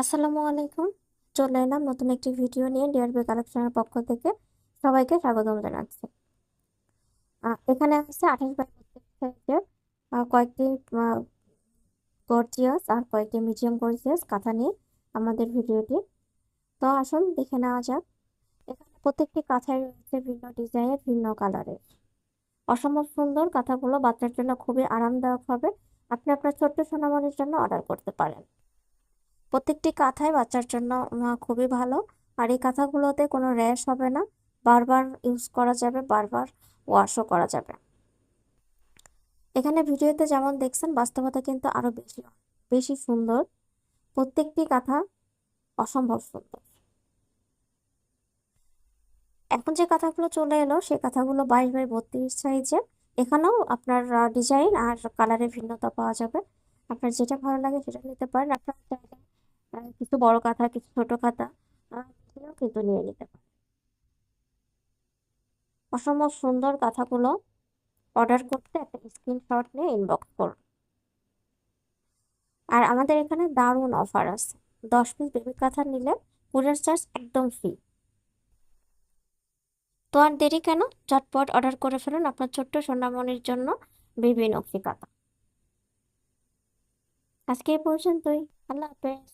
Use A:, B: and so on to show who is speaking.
A: আসসালামু আলাইকুম। চলে এলাম নতুন একটি ভিডিও নিয়ে ডিআরবি কালেকশনের পক্ষ থেকে। সবাইকে স্বাগতম জানাচ্ছি। এখানে আছে আঠাশ বাই সাইজের কয়েকটি গর্জিয়াস আর কয়েকটি মিডিয়াম গর্জিয়াস কাঁথা নিয়ে আমাদের ভিডিওটি। তো আসুন দেখে নেওয়া যাক। এখানে প্রত্যেকটি কাঁথায় রয়েছে ভিন্ন ডিজাইনের ভিন্ন কালারের অসম্ভব সুন্দর কাঁথাগুলো বাচ্চার জন্য খুবই আরামদায়ক হবে। আপনি আপনার ছোট্ট সোনামণির জন্য অর্ডার করতে পারেন। প্রত্যেকটি কাঁথাই বাচ্চার জন্য খুবই ভালো। আর এই কাঁথাগুলোতে কোনো র্যাশ হবে না। বারবার ইউজ করা যাবে, বারবার ওয়াশও করা যাবে। এখানে ভিডিওতে যেমন দেখছেন, বাস্তবতা কিন্তু আরও বেশি বেশি সুন্দর। প্রত্যেকটি কাঁথা অসম্ভব সুন্দর। এখন যে কাঁথাগুলো চলে এলো সেই কাঁথাগুলো বাইশ বাই বত্রিশ সাইজের। এখানেও আপনার ডিজাইন আর কালারের ভিন্নতা পাওয়া যাবে। আপনার যেটা ভালো লাগে সেটা নিতে পারেন। আপনার কিছু বড় কাঁথা, কিছু ছোট কাঁথা কিন্তু নিয়ে নিতে পারেন অসম্ভব সুন্দর কাঁথাগুলো অর্ডার করতে একটা স্ক্রিনশট নিয়ে ইনবক্স করুন। আর আমাদের এখানে দারুণ অফার আছে। দশ পিস বেবি কাঁথা নিলে কুরিয়ার চার্জ একদম ফ্রি তো আর দেরি কেন? চটপট অর্ডার করে ফেলুন আপনার ছোট্ট সোনামণির জন্য বেবি নকশি কাঁথা। আজকে এই পর্যন্তই। আল্লাহ হাফেজ।